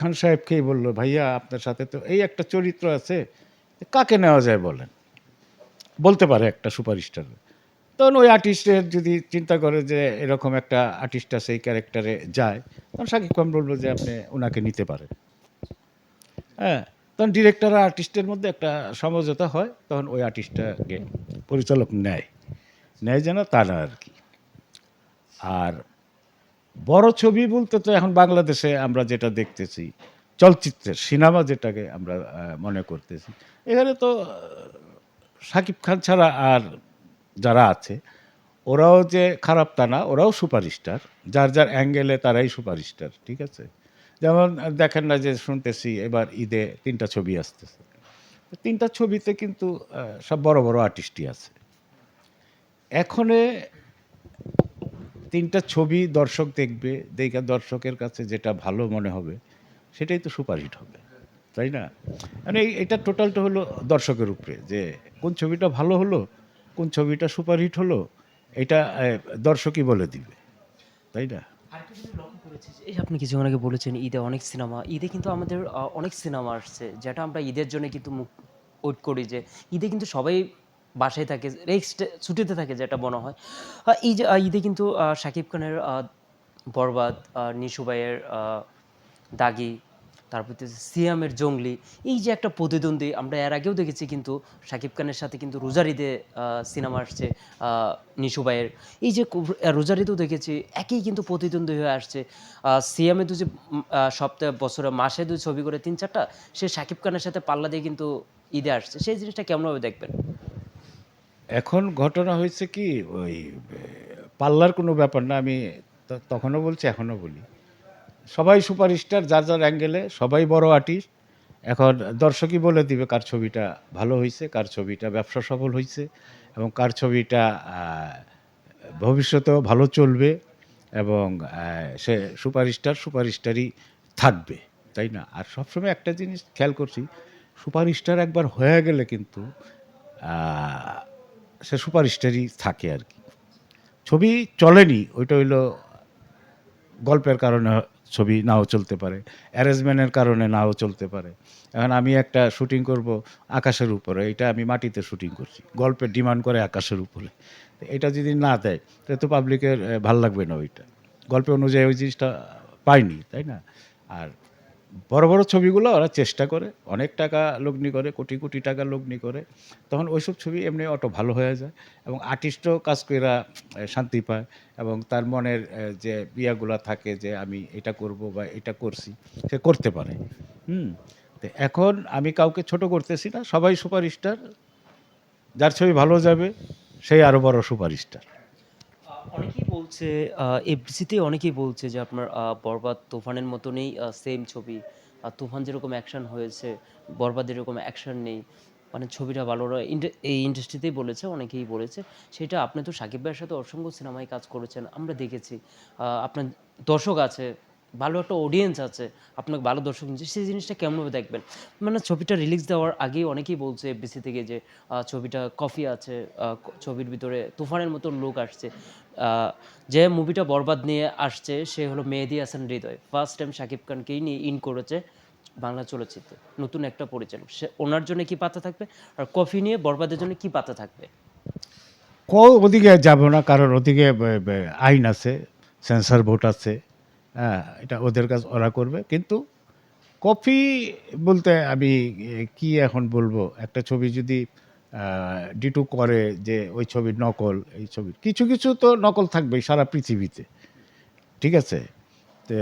খান সাহেবকেই বলল, ভাইয়া, আপনার সাথে তো এই একটা চরিত্র আছে, কাকে নেওয়া যায় বলেন? বলতে পারে একটা সুপারস্টার। তখন ওই আর্টিস্টের যদি চিন্তা করে যে এরকম একটা আর্টিস্ট আছে, এই ক্যারেক্টারে যায়, তখন শাকিব খান বলব যে আপনি ওনাকে নিতে পারেন। হ্যাঁ তখন ডিরেক্টর আর আর্টিস্টের মধ্যে একটা সমঝোতা হয়, তখন ওই আর্টিস্টটাকে পরিচালক নেয়। নেয় যেন তা না আর কি। আর বড় ছবি বলতে তো এখন বাংলাদেশে আমরা যেটা দেখতেছি, চলচ্চিত্রের, সিনেমা যেটাকে আমরা মনে করতেছি। এখানে তো শাকিব খান ছাড়া আর যারা আছে, ওরাও যে খারাপ তা না, ওরাও সুপারস্টার। যার যার অ্যাঙ্গেলে তারাই সুপারস্টার, ঠিক আছে? যেমন দেখেন না যে শুনতেছি এবার ঈদে তিনটা ছবি আসতেছে। তিনটা ছবিতে কিন্তু সব বড় বড় আর্টিস্টই আছে। এখনে তিনটা ছবি দর্শক দেখবে, দেখা দর্শকের কাছে যেটা ভালো মনে হবে, সেটাই তো সুপারহিট হবে, তাই না? মানে এটা টোটালটা হলো দর্শকের উপরে, যে কোন ছবিটা ভালো হলো, কোন ছবিটা সুপারহিট হলো, এটা দর্শকই বলে দিবে, তাই না? এই আপনি কিছুক্ষণ আগে বলেছেন, ঈদে অনেক সিনেমা, ঈদে কিন্তু আমাদের অনেক সিনেমা আসছে, যেটা আমরা ঈদের জন্য কিন্তু ওয়েট করি যে, ঈদে কিন্তু সবাই বাসায় থাকে রেক্সট ছুটিতে থাকে যেটা মনে হয়। এই যে ঈদে কিন্তু শাকিব খানের বরবাদ আহ, নিশু ভাইয়ের দাগি তারপর সিয়ামের জঙ্গলি এই যে একটা প্রতিদ্বন্দ্বী আমরা এর আগেও দেখেছি কিন্তু শাকিব খানের সাথে কিন্তু রোজারিদে সিনেমা আসছে আহ, নিশু ভাইয়ের। এই যে রোজারিতেও দেখেছি একই কিন্তু প্রতিদ্বন্দ্বী হয়ে আসছে। সিয়ামে দু যে সপ্তাহে বছরে মাসে দুই ছবি করে তিন চারটা সে শাকিব খানের সাথে পাল্লা দিয়ে কিন্তু ঈদে আসছে। সেই জিনিসটা কেমনভাবে দেখবেন? এখন ঘটনা হয়েছে কি, ওই, পাল্লার কোনো ব্যাপার না, আমি তখনও বলছি, এখনও বলি। সবাই সুপারস্টার, যার যার অ্যাঙ্গেলে, সবাই বড় আর্টিস্ট। এখন দর্শকই বলে দিবে কার ছবিটা ভালো হয়েছে কার ছবিটা ব্যবসা সফল হয়েছে এবং কার ছবিটা ভবিষ্যতেও ভালো চলবে, এবং সে সুপারস্টার সুপারস্টারই থাকবে, তাই না? আর সবসময় একটা জিনিস খেয়াল করছি, সুপারস্টার একবার হয়ে গেলে কিন্তু সে সুপারস্টারই থাকে আর কি। ছবি চলেনি, ওইটা হইল গল্পের কারণে ছবি নাও চলতে পারে, অ্যারেঞ্জমেন্টের কারণে নাও চলতে পারে। এখন আমি একটা শুটিং করব আকাশের উপরে, এটা আমি মাটিতে শুটিং করছি গল্পের ডিমান্ড করে আকাশের উপরে। এটা যদি না দেয়, তাহলে তো পাবলিকের ভালো লাগবে না ওইটা। গল্প অনুযায়ী ওই জিনিসটা পাইনি, তাই না? আর বড় বড় ছবিগুলো ওরা চেষ্টা করে অনেক টাকা লগ্নি করে কোটি কোটি টাকা লগ্নি করে। তখন ওইসব ছবি এমনি অটো ভালো হয়ে যায় এবং আর্টিস্টও কাজ আহ, শান্তি পায় এবং তার মনের যে বিয়াগুলো থাকে যে আমি এটা করব বা এটা করছি সে করতে পারে। হুম? তো এখন আমি কাউকে ছোট করতেছি না সবাই সুপারস্টার যার ছবি ভালো যাবে সেই আরও বড় সুপারস্টার। বলছে এফডিসিতে অনেকেই বলছে যে আপনার বরবাদ তুফানের মতনই সেম ছবি। আর তুফান যেরকম অ্যাকশন হয়েছে, বরবাদ এরকম অ্যাকশন নেই মানে ছবিটা ভালো এই ইন্ডাস্ট্রিতেই বলেছে, অনেকেই বলেছে। সেটা আপনি তো সাকিব ভাইয়ের সাথে অসংখ্য সিনেমায় কাজ করেছেন, আমরা দেখেছি। আপনার দর্শক আছে ভালো একটা অডিয়েন্স আছে, আপনাকে ভালো দর্শক নিচ্ছে সেই জিনিসটা কেমনভাবে দেখবেন? মানে ছবিটা রিলিজ দেওয়ার আগেই অনেকেই বলছে এফবিসি থেকে যে ছবিটা কফি আছে ছবির ভিতরে তুফানের মতন লোক আসছে। যে মুভিটা বরবাদ নিয়ে আসছে, সে হলো মেহেদি হাসান হৃদয়। ফার্স্ট টাইম শাকিব খানকেই নিয়ে ইন করেছে বাংলা চলচ্চিত্রে। নতুন একটা পরিচালক। সে, ওনার জন্য কি পাতা থাকবে? আর কফি নিয়ে বরবাদের জন্য কি পাতা থাকবে? ওদিকে যাব না, কারণ ওদিকে আইন আছে সেন্সার ভোট আছে। হ্যাঁ এটা ওদের কাজ, ওরা করবে। কিন্তু কপি বলতে আমি কি এখন বলব? একটা ছবি যদি ডিটু করে যে ওই ছবির নকল, এই ছবির, কিছু কিছু তো নকল থাকবেই সারা পৃথিবীতে। ঠিক আছে? তে,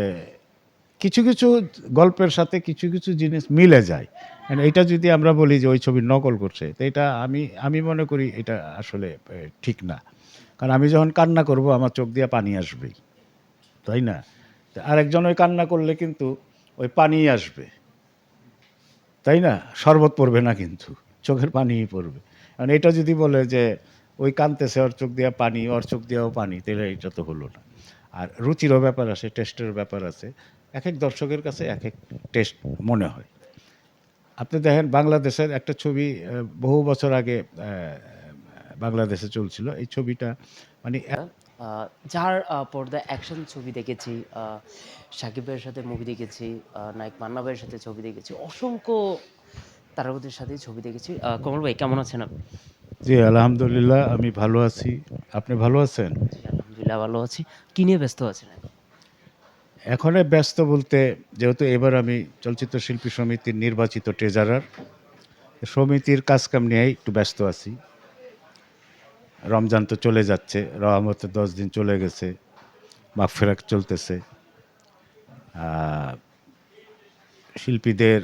কিছু কিছু গল্পের সাথে কিছু কিছু জিনিস মিলে যায়। And এটা যদি আমরা বলি যে ওই ছবির নকল করছে, তো এটা আমি আমি মনে করি এটা আসলে ঠিক না। কারণ আমি যখন কান্না করব, আমার চোখ দিয়ে পানি আসবেই। তাই না? আরেকজন ওই কান্না করলে কিন্তু ওই পানিই আসবে। তাই না? শরবত পড়বে না কিন্তু, চোখের পানিই পড়বে। কারণ এটা যদি বলে যে ওই কানতেছে ওর চোখ দিয়ে পানি ওর চোখ দিয়েও পানি, তাহলে এটা তো হলো না। আর রুচিরও ব্যাপার আছে টেস্টের ব্যাপার আছে। এক এক দর্শকের কাছে এক এক টেস্ট মনে হয়। আপনি দেখেন বাংলাদেশের একটা ছবি বহু বছর আগে বাংলাদেশে চলছিল। এই ছবিটা মানে যার আহ, পর্দায় অ্যাকশন ছবি দেখেছি আহ, সাকিব ভাইয়ের সাথে মুভি দেখেছি নায়ক মান্না ভাইয়ের সাথে ছবি দেখেছি অসংখ্য তারকাদের সাথে ছবি দেখেছি। কমল ভাই কেমন আছেন আপনি? জি আলহামদুলিল্লাহ আমি ভালো আছি। আপনি ভালো আছেন? আলহামদুলিল্লাহ ভালো আছি। কি নিয়ে ব্যস্ত আছেন এখন? এখন ব্যস্ত বলতে যেহেতু এবার আমি চলচ্চিত্র শিল্পী সমিতির নির্বাচিত ট্রেজারার সমিতির কাজকাম নিয়েই একটু ব্যস্ত আছি। রমজান তো চলে যাচ্ছে রহমতে দশ দিন চলে গেছে মাগফেরাক চলতেছে। শিল্পীদের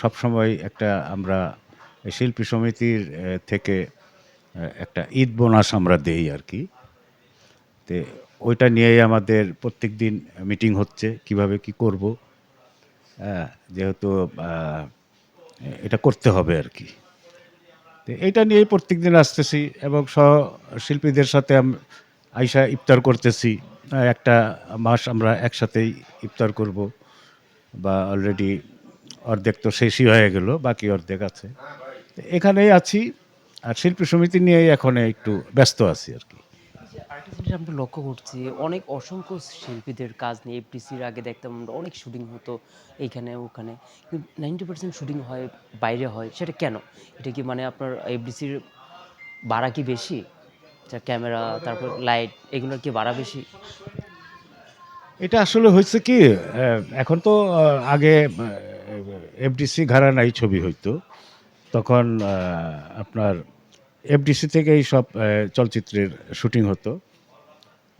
সবসময় একটা আমরা শিল্পী সমিতির থেকে একটা ঈদ বোনাস আমরা দেই আর কি। তে ওইটা নিয়েই আমাদের প্রত্যেক দিন মিটিং হচ্ছে কীভাবে কি করব হ্যাঁ, যেহেতু এটা করতে হবে আর কি। তো এটা নিয়েই প্রত্যেক দিন আসতেছি এবং সহ শিল্পীদের সাথে আইসা ইফতার করতেছি। একটা মাস আমরা একসাথেই ইফতার করব বা অলরেডি অর্ধেক তো শেষই হয়ে গেল, বাকি অর্ধেক আছে। এখানেই আছি আর শিল্পী সমিতি নিয়েই এখন একটু ব্যস্ত আছি আর কি। আরেকটা জিনিস আমরা লক্ষ্য করছি অনেক অসংখ্য শিল্পীদের কাজ নিয়ে এফডিসির আগে দেখতাম আমরা, অনেক শুটিং হতো এইখানে, ওখানে। কিন্তু নাইনটি পার্সেন্ট শুটিং হয়, বাইরে হয়, সেটা কেন? এটা কি মানে আপনার এফডিসির ভাড়া কি বেশি? যা ক্যামেরা, তারপর লাইট এগুলোর কি ভাড়া বেশি? এটা আসলে হয়েছে কি এখন তো আগে এফডিসি ঘরানাই ছবি হইতো। তখন আপনার এফডিসি থেকেই সব চলচ্চিত্রের শুটিং হতো।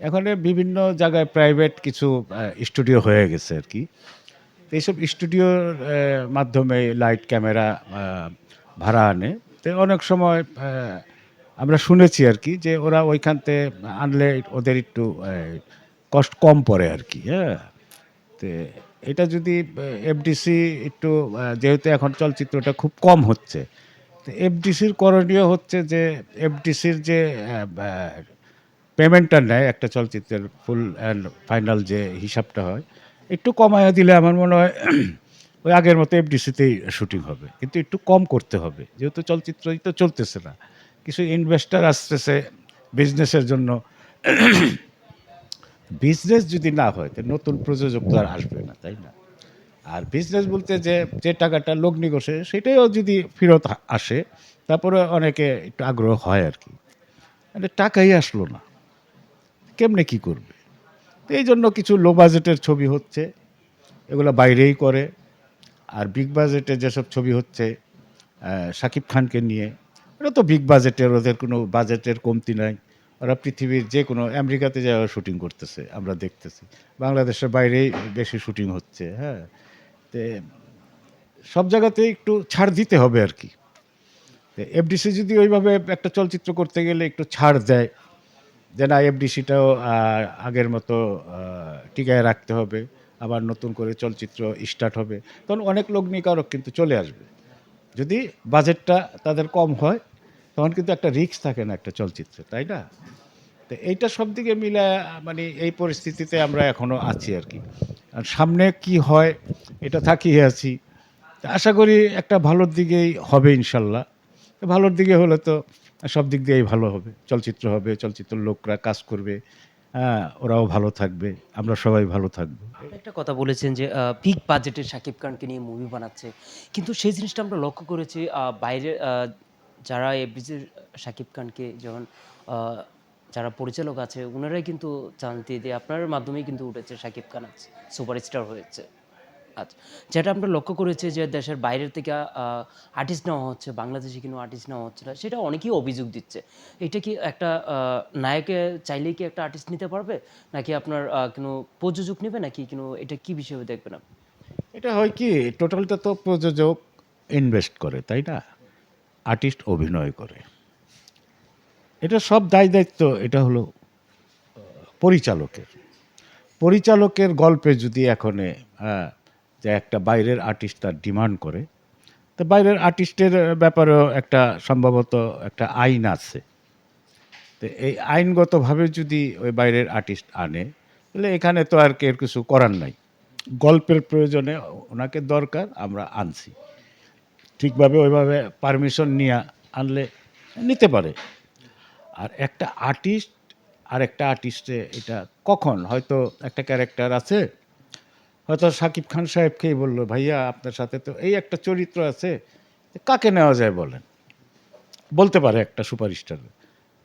এখন বিভিন্ন জায়গায় প্রাইভেট কিছু স্টুডিও হয়ে গেছে আর কি। এইসব স্টুডিওর মাধ্যমে লাইট ক্যামেরা ভাড়া আনে। তো অনেক সময় আমরা শুনেছি আর কি যে ওরা ওইখানতে আনলে ওদের একটু কষ্ট কম পড়ে আর কি হ্যাঁ। তো এটা যদি এফডিসি একটু যেহেতু এখন চলচ্চিত্রটা খুব কম হচ্ছে, তো এফডিসির করণীয় হচ্ছে যে এফডিসির যে পেমেন্টটা নেয় একটা চলচ্চিত্রের ফুল অ্যান্ড ফাইনাল যে হিসাবটা হয়, একটু কমায়া দিলে আমার মনে হয় ওই আগের মতো এফডিসিতেই শুটিং হবে। কিন্তু একটু কম করতে হবে। যেহেতু চলচ্চিত্রই তো চলতেছে না। কিছু ইনভেস্টার আসতেছে বিজনেসের জন্য। বিজনেস যদি না হয়, তো নতুন প্রযোজক তো আর আসবে না, তাই না? আর বিজনেস বলতে যে যে টাকাটা লগ্নি বসে সেটাও যদি ফেরত আসে, তারপরে অনেকে একটু আগ্রহ হয় আর কি। মানে টাকাই আসলো না। কেমনে কি করবে? এই জন্য কিছু লো বাজেটের ছবি হচ্ছে, এগুলো বাইরেই করে। আর বিগ বাজেটে যেসব ছবি হচ্ছে শাকিব খানকে নিয়ে, ওরা তো বিগ বাজেটের ওদের কোনো বাজেটের কমতি নাই। ওরা পৃথিবীর যে কোনো, আমেরিকাতে যাওয়া শুটিং করতেছে, আমরা দেখতেছি। বাংলাদেশের বাইরেই বেশি শুটিং হচ্ছে হ্যাঁ। তে সব জায়গাতেই একটু ছাড় দিতে হবে আর কি। এফডিসি যদি ওইভাবে একটা চলচ্চিত্র করতে গেলে একটু ছাড় দেয় যে না এফডিসিটাও আগের মতো টিকায় রাখতে হবে। আবার নতুন করে চলচ্চিত্র স্টার্ট হবে। তখন অনেক লগ্নিকারক কিন্তু চলে আসবে। যদি বাজেটটা তাদের কম হয়, তখন কিন্তু একটা রিস্ক থাকে না একটা চলচ্চিত্রে, তাই না? তো এইটা সব দিকে মিলে মানে এই পরিস্থিতিতে আমরা এখনও আছি আর কি। আর সামনে কি হয়, এটা থাকিয়ে আছি। আশা করি একটা ভালোর দিকেই হবে ইনশাল্লাহ। ভালোর দিকে হলে তো সব দিক দিয়েই ভালো হবে। চলচ্চিত্র হবে চলচ্চিত্র লোকরা কাজ করবে হ্যাঁ ওরাও ভালো থাকবে, আমরা সবাই ভালো থাকব। একটা কথা বলেছেন যে বিগ বাজেটের শাকিব খানকে নিয়ে মুভি বানাচ্ছে। কিন্তু সেই জিনিসটা আমরা লক্ষ্য করেছি বাইরে যারা এফডিসির শাকিব খানকে যখন যারা পরিচালক আছে ওনারাই কিন্তু জানতে দিয়ে আপনার মাধ্যমেই কিন্তু উঠেছে শাকিব খান আছে সুপারস্টার হয়েছে। আচ্ছা যেটা আমরা লক্ষ্য করেছি যে দেশের বাইরের থেকে আর্টিস্ট নেওয়া হচ্ছে, বাংলাদেশে কিন্তু আর্টিস্ট নেওয়া হচ্ছে না, সেটা অনেকেই অভিযোগ দিচ্ছে। এটা কি একটা নায়কে চাইলেই কি একটা আর্টিস্ট নিতে পারবে? নাকি আপনার কোনো প্রযোজক নেবে? নাকি কোনো, এটা কি বিষয়ে দেখবেন আপনি? এটা হয় কি, টোটালটা তো প্রযোজক ইনভেস্ট করে, তাই না? আর্টিস্ট অভিনয় করে। এটা সব দায় দায়িত্ব, এটা হলো পরিচালকের। পরিচালকের গল্পে যদি এখনে যে একটা বাইরের আর্টিস্ট তার ডিমান্ড করে। তো বাইরের আর্টিস্টের ব্যাপারেও একটা সম্ভবত একটা আইন আছে। তো এই আইনগতভাবে যদি ওই বাইরের আর্টিস্ট আনে, তাহলে এখানে তো আর কেউ কিছু করার নাই। গল্পের প্রয়োজনে ওনাকে দরকার, আমরা আনছি। ঠিকভাবে ওইভাবে পারমিশন নিয়ে আনলে নিতে পারে। আর একটা আর্টিস্ট আর একটা আর্টিস্টে এটা কখন? হয়তো একটা ক্যারেক্টার আছে হয়তো সাকিব খান সাহেবকেই বলল, ভাইয়া, আপনার সাথে তো এই একটা চরিত্র আছে, কাকে নেওয়া যায় বলেন? বলতে পারে একটা সুপারস্টার।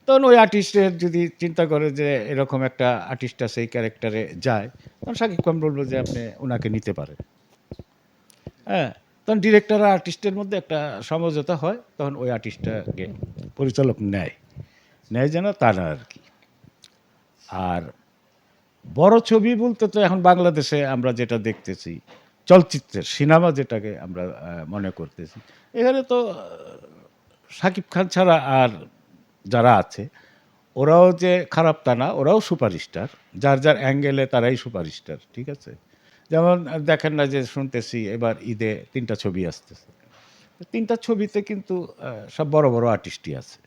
তখন ওই আর্টিস্টের যদি চিন্তা করে যে এরকম একটা আর্টিস্ট আছে, এই ক্যারেক্টারে যায়, তখন সাকিব খান বলব যে আপনি ওনাকে নিতে পারেন। হ্যাঁ তখন ডিরেক্টর আর আর্টিস্টের মধ্যে একটা সমঝোতা হয়, তখন ওই আর্টিস্টটাকে পরিচালক নেয়। নেয় যেন তারা আর কি। আর বড় ছবি বলতে তো এখন বাংলাদেশে আমরা যেটা দেখতেছি, চলচ্চিত্রের সিনেমা যেটাকে আমরা মনে করতেছি। এখানে তো শাকিব খান ছাড়া আর যারা আছে, ওরাও যে খারাপ তা না, ওরাও সুপারস্টার। যার যার অ্যাঙ্গেলে তারাই সুপারস্টার, ঠিক আছে? যেমন দেখেন না যে শুনতেছি, এবার ঈদে তিনটা ছবি আসতেছে। তিনটা ছবিতে কিন্তু সব বড় বড় আর্টিস্টই আছে।